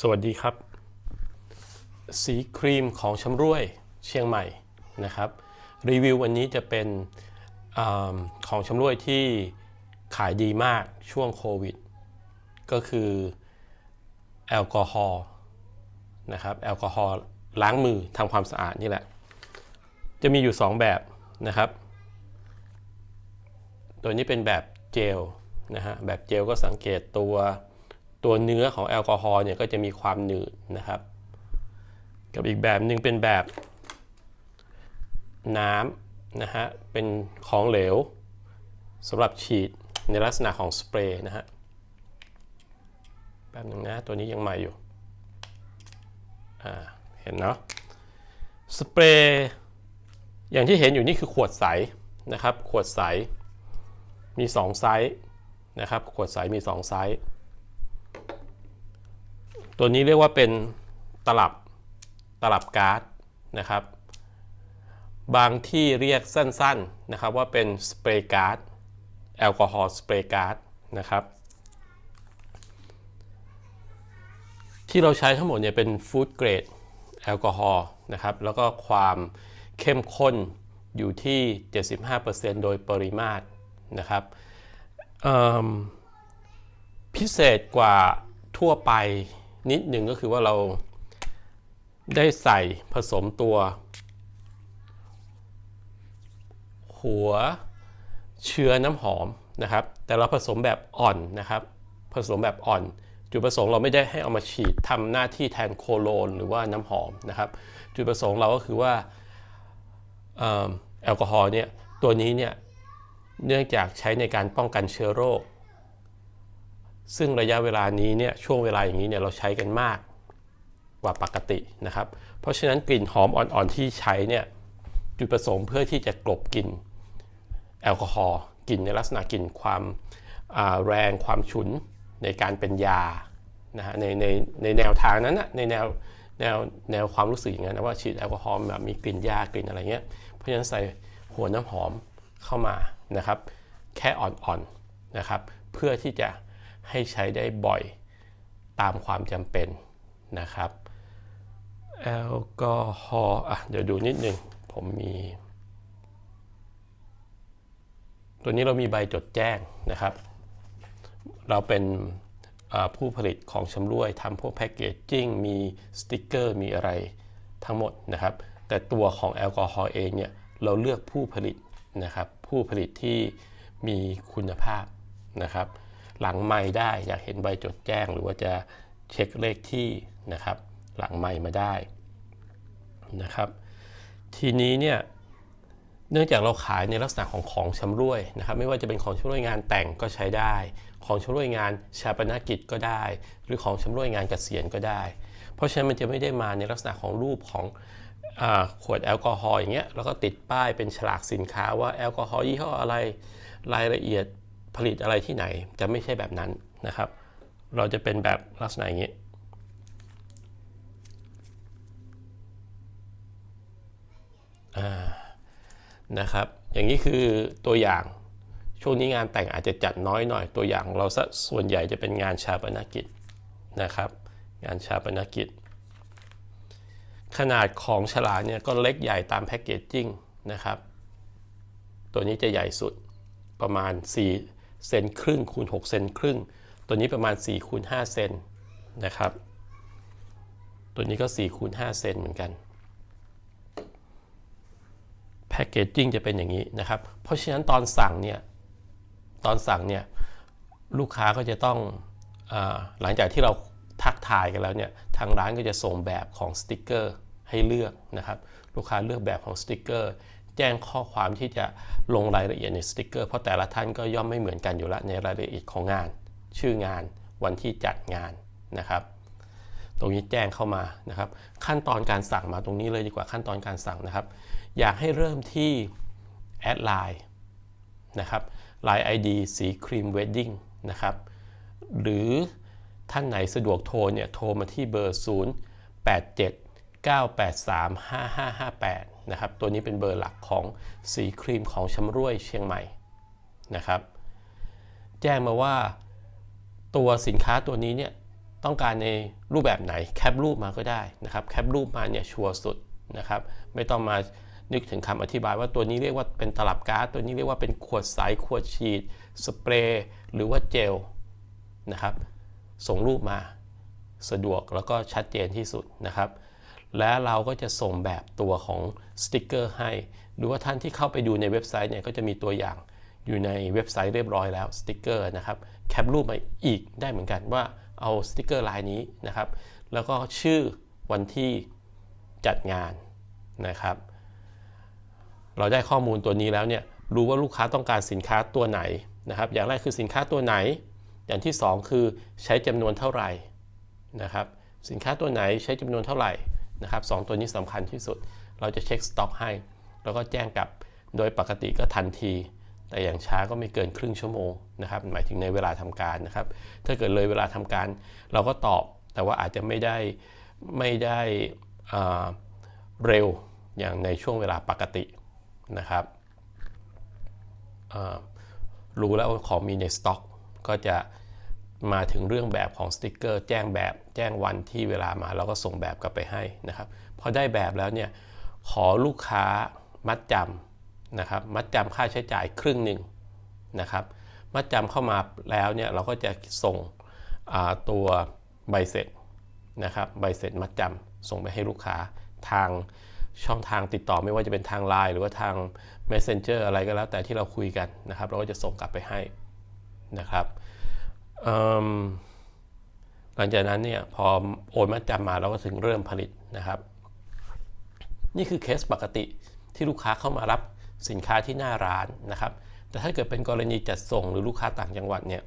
สวัสดีครับ สีครีมของชำร่วยเชียงใหม่นะครับ รีวิววันนี้จะเป็นอของชำร่วยที่ขายดีมากช่วงโควิด ก็คือแอลกอฮอล์นะครับแอลกอฮอล์ล้างมือทำความสะอาดนี่แหละ จะมีอยู่ 2 แบบนะครับ ตัวนี้เป็นแบบเจลนะฮะแบบเจลก็สังเกตตัว ตัวเนื้อของแอลกอฮอล์เนี่ยก็จะมีความหนืดนะครับ กับอีกแบบหนึ่งเป็นแบบน้ำนะฮะเป็นของเหลวสำหรับฉีดในลักษณะของสเปรย์นะฮะแป๊บหนึงนะตัวนี้ยังใหม่อยู่อ่าเห็นเนาะสเปรย์อย่างที่เห็นอยู่นี่คือขวดใสนะครับ ขวดใสมี 2 ไซส์นะครับ ขวดใสมี 2 ไซส์ ตัวนี้เรียกว่าเป็นตลับตลับก๊าซนะครับ บางที่เรียกสั้นๆนะครับว่าเป็นสเปรย์ก๊าซแอลกอฮอล์สเปรย์ก๊าซนะครับ ที่เราใช้ทั้งหมดเนี่ยเป็นฟู้ดเกรดแอลกอฮอล์นะครับ แล้วก็ความเข้มข้นอยู่ที่ 75%โดยปริมาตรนะครับพิเศษกว่าทั่วไป นิดหนึ่งก็คือว่าเราได้ใส่ผสมตัว หัวเชื้อน้ำหอมนะครับ แต่เราผสมแบบอ่อนนะครับ ผสมแบบอ่อน จุดประสงค์เราไม่ได้ให้เอามาฉีดทำหน้าที่แทนโคโลนหรือว่าน้ำหอมนะครับ จุดประสงค์เราก็คือว่าออแอลกอฮอล์เนี่ยตัวนี้เนี่ยเนื่องจากใช้ในการป้องกันเชื้อโรค ซึ่งระยะเวลานี้เนี่ยช่วงเวลาอย่างนี้เนี่ยเราใช้กันมากกว่าปกตินะครับ เพราะฉะนั้นกลิ่นหอมอ่อนๆที่ใช้เนี่ยจุดประสงค์เพื่อที่จะกลบกลิ่นแอลกอฮอล์กลิ่นในลักษณะกลิ่นความาแรงความฉุนในการเป็นยานะฮะในในในแนวทางนั้นนะในแนวแนวแนวความรู้สึกอย่างนั้นนะว่าฉีดแอลกอฮอล์แบบมีกลิ่นยากลิ่นอะไรเงี้ยเพราะฉะนั้นใส่หัวน้ำหอมเข้ามานะครับ แค่อ่อนๆนะครับ เพื่อที่จะ ให้ใช้ได้บ่อยตามความจำเป็นนะครับแอลกอฮอล์อะเดี๋ยวดูนิดนึงผมมี ตัวนี้เรามีใบจดแจ้งนะครับ เราเป็นผู้ผลิตของชำร่วยทำพวกแพคเกจจิ้งมีสติกเกอร์มีอะไรทั้งหมดนะครับ แต่ตัวของแอลกอฮอล์เองเนี่ยเราเลือกผู้ผลิตนะครับ ผู้ผลิตที่มีคุณภาพนะครับ หลังไม่ได้ อยากเห็นใบจดแจ้ง หรือว่าจะเช็คเลขที่นะครับ หลังไม่มาได้นะครับ ทีนี้เนี่ยเนื่องจากเราขายในลักษณะของของชำร่วยนะครับไม่ว่าจะเป็นของชำร่วยงานแต่งก็ใช้ได้ ของชำร่วยงานชาปนกิจก็ได้ หรือของชำร่วยงานเกษียณก็ได้ เพราะฉะนั้นมันจะไม่ได้มาในลักษณะของรูปของอขวดแอลกอฮอล์อย่างเงี้ยแล้วก็ติดป้ายเป็นฉลากสินค้าว่าแอลกอฮอล์ยี่ห้ออะไรรายละเอียด ผลิตอะไรที่ไหนจะไม่ใช่แบบนั้นนะครับ เราจะเป็นแบบลักษณะอย่างนี้ นะครับ อย่างนี้คือตัวอย่างช่วงนี้งานแต่งอาจจะจัดน้อยหน่อย ตัวอย่างเราส่วนใหญ่จะเป็นงานชาปนกิจนะครับ งานชาปนกิจ ขนาดของฉลากเนี่ยก็เล็กใหญ่ตามแพคเกจจิ้งนะครับ ตัวนี้จะใหญ่สุดประมาณ4 เซนครึ่งคูณ6เซนครึ่ง ตัวนี้ประมาณ4คูณ5เซนนะครับ ตัวนี้ก็4คูณ5เซนเหมือนกันแพคเกจจิ้งจะเป็นอย่างนี้นะครับ เพราะฉะนั้นตอนสั่งเนี่ยตอนสั่งเนี่ยลูกค้าก็จะต้องอหลังจากที่เราทักทายกันแล้วเนี่ยทางร้านก็จะส่งแบบของสติกเกอร์ให้เลือกนะครับ ลูกค้าเลือกแบบของสติกเกอร์ แจ้งข้อความที่จะลงรายละเอียดในสติกเกอร์เพราะแต่ละท่านก็ย่อมไม่เหมือนกันอยู่แล้วในรายละเอียดของงาน ชื่องานวันที่จัดงานนะครับ ตรงนี้แจ้งเข้ามานะครับ ขั้นตอนการสั่งมาตรงนี้เลยดีกว่าขั้นตอนการสั่งนะครับ อยากให้เริ่มที่แอดไลน์นะครับ Line ID สีครีมเวดดิ้งนะครับหรือท่านไหนสะดวกโทรเนี่ยโทรมาที่เบอร์ 0 8 7 9 8 3 5 5 5 8 นะครับ ตัวนี้เป็นเบอร์หลักของสีครีมของชำร่วยเชียงใหม่นะครับ แจ้งมาว่าตัวสินค้าตัวนี้เนี่ยต้องการในรูปแบบไหนแคปรูปมาก็ได้นะครับแคปรูปมาเนี่ยชัวร์สุดนะครับ ไม่ต้องมานึกถึงคำอธิบายว่าตัวนี้เรียกว่าเป็นตลับก๊าซตัวนี้เรียกว่าเป็นขวดใสขวดฉีด สเปรย์หรือว่าเจลนะครับ ส่งรูปมาสะดวกแล้วก็ชัดเจนที่สุดนะครับ และเราก็จะส่งแบบตัวของสติกเกอร์ให้หรือว่าท่านที่เข้าไปดูในเว็บไซต์เนี่ยก็จะมีตัวอย่างอยู่ในเว็บไซต์เรียบร้อยแล้วสติกเกอร์นะครับแคปรูปมาอีกได้เหมือนกันว่าเอาสติกเกอร์ลายนี้นะครับ แล้วก็ชื่อวันที่จัดงานนะครับ เราได้ข้อมูลตัวนี้แล้วเนี่ยรู้ว่าลูกค้าต้องการสินค้าตัวไหนนะครับ อย่างแรกคือสินค้าตัวไหน อย่างที่ 2 คือใช้จำนวนเท่าไหร่นะครับ สินค้าตัวไหนใช้จำนวนเท่าไหร่ นะครับสองตัวนี้สำคัญที่สุด เราจะเช็คสต็อกให้ แล้วก็แจ้งกลับโดยปกติก็ทันที แต่อย่างช้าก็ไม่เกินครึ่งชั่วโมงนะครับหมายถึงในเวลาทำการนะครับ ถ้าเกิดเลยเวลาทำการ เราก็ตอบแต่ว่าอาจจะไม่ได้ไม่ได้เร็วอย่างในช่วงเวลาปกตินะครับรู้แล้วของมีในสต็อก ก็จะ มาถึงเรื่องแบบของสติกเกอร์ แจ้งแบบแจ้งวันที่เวลามาเราก็ส่งแบบกลับไปให้นะครับพอได้แบบแล้วเนี่ยขอลูกค้ามัดจำนะครับมัดจำค่าใช้จ่ายครึ่งหนึ่งนะครับมัดจำเข้ามาแล้วเนี่ยเราก็จะส่งตัวใบเสร็จนะครับใบเสร็จมัดจำส่งไปให้ลูกค้าทางช่องทางติดต่อไม่ว่าจะเป็นทางไลน์หรือว่าทาง Messenger อะไรก็แล้วแต่ที่เราคุยกันนะครับ เราก็จะส่งกลับไปให้นะครับ หลังจากนั้นเนี่ยพอโอนมัดจำมาเราก็ถึงเริ่มผลิตนะครับ นี่คือเคสปกติที่ลูกค้าเข้ามารับสินค้าที่หน้าร้านนะครับ แต่ถ้าเกิดเป็นกรณีจัดส่งหรือลูกค้าต่างจังหวัดเนี่ย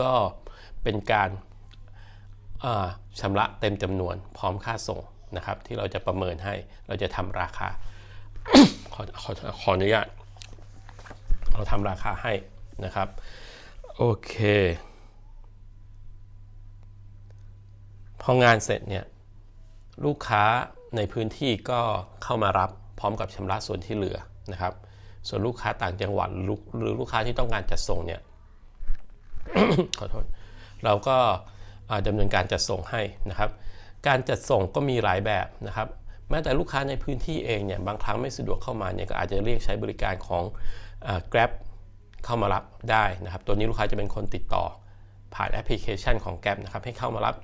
ก็เป็นการาชำระเต็มจำนวนพร้อมค่าส่งนะครับ ที่เราจะประเมินให้เราจะทำราคาขอขอขออนุญาตเราทำราคาให้นะครับ โอเค พองานเสร็จเนี่ยลูกค้าในพื้นที่ก็เข้ามารับพร้อมกับชำระส่วนที่เหลือนะครับ ส่วนลูกค้าต่างจังหวัดหรือลูกค้าที่ต้องการจัดส่งเนี่ยขอโทษเราก็อ่าดำเนินการจัดส่งให้นะครับ การจัดส่งก็มีหลายแบบนะครับ แม้แต่ลูกค้าในพื้นที่เองเนี่ยบางครั้งไม่สะดวกเข้ามาเนี่ยก็อาจจะเรียกใช้บริการของอ Grab เข้ามารับได้นะครับ ตัวนี้ลูกค้าจะเป็นคนติดต่อผ่านแอปพลิเคชันของ Grab นะครับ ให้เข้ามารับ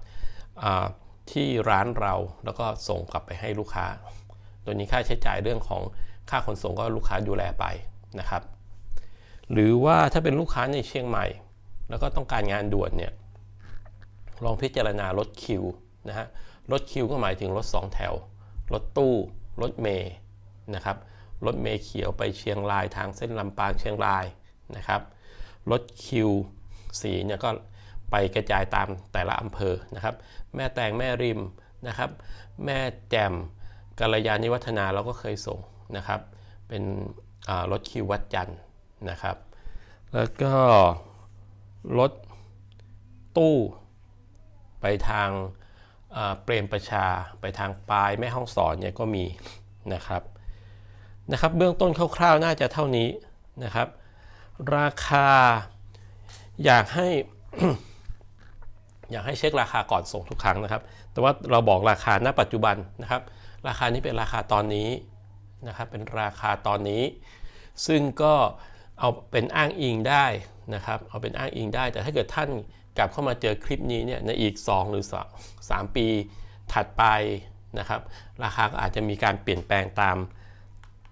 ที่ร้านเราแล้วก็ส่งกลับไปให้ลูกค้า ตัวนี้ค่าใช้จ่ายเรื่องของค่าขนส่งก็ลูกค้าดูแลไปนะครับ หรือว่าถ้าเป็นลูกค้าในเชียงใหม่ แล้วก็ต้องการงานด่วนเนี่ยลองพิจารณารถคิวนะฮะรถคิวก็หมายถึงรถ 2 แถว รถตู้ รถเมย์นะครับ รถเมย์เขียวไปเชียงรายทางเส้นลำปางเชียงราย นะครับรถคิวสีเนี่ยก็ไปกระจายตามแต่ละอำเภอนะครับ แม่แตงแม่ริมนะครับ แม่แจ่มกัลยาณิวัฒนาเราก็เคยส่งนะครับ เป็นรถคิววัดจันทร์นะครับ แล้วก็รถตู้ไปทางเปรมประชาไปทางปลายแม่ห้องสอนเนี่ยก็มีนะครับนะครับ เบื้องต้นคร่าวๆน่าจะเท่านี้นะครับ ราคา อยากให้อยากให้เช็คราคาก่อนส่งทุกครั้งนะครับ แต่ว่าเราบอกราคาณปัจจุบันนะครับ ราคานี้เป็นราคาตอนนี้นะครับ เป็นราคาตอนนี้ ซึ่งก็เอาเป็นอ้างอิงได้นะครับ เอาเป็นอ้างอิงได้ แต่ถ้าเกิดท่านกลับเข้ามาเจอคลิปนี้เนี่ยในอีก 2 หรือ 3 ปีถัดไปนะครับ ราคาก็อาจจะมีการเปลี่ยนแปลงตาม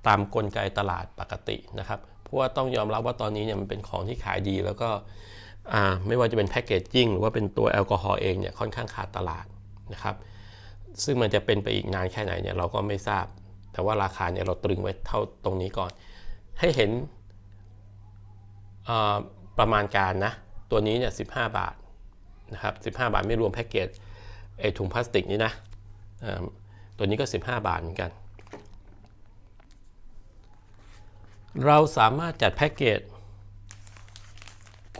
ตามกลไกตลาดปกตินะครับ เพราะว่าต้องยอมรับว่าตอนนี้เนี่ยมันเป็นของที่ขายดี แล้วก็ไม่ว่าจะเป็นแพคเกจจิ้งหรือว่าเป็นตัวแอลกอฮอล์เองเนี่ยค่อนข้างขาดตลาดนะครับ ซึ่งมันจะเป็นไปอีกนานแค่ไหนเนี่ยเราก็ไม่ทราบ แต่ว่าราคาเนี่ยเราตรึงไว้เท่าตรงนี้ก่อน ให้เห็นประมาณการนะ ตัวนี้เนี่ย15บาทนะครับ15บาทไม่รวมแพ็กเกจไอถุงพลาสติกนี้นะตัวนี้ก็ 15 บาทเหมือนกัน เราสามารถจัดแพ็กเกจ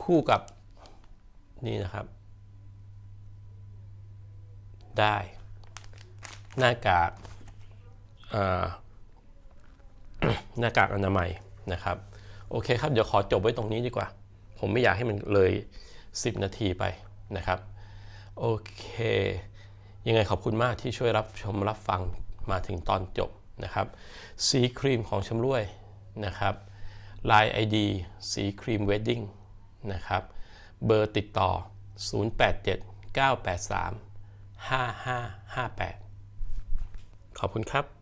คู่กับนี่นะครับ ได้ หน้ากากาหน้ากากอนามัยนะครับ โอเคครับ เดี๋ยวขอจบไว้ตรงนี้ดีกว่า ผมไม่อยากให้มันเลย 10 นาทีไปนะครับ โอเค ยังไงขอบคุณมากที่ช่วยรับชมรับฟังมาถึงตอนจบนะครับ สีครีมของชำร่วย นะครับ Line ID สีครีมเวดดิ้งนะครับ เบอร์ติดต่อ 087 983 5558 ขอบคุณครับ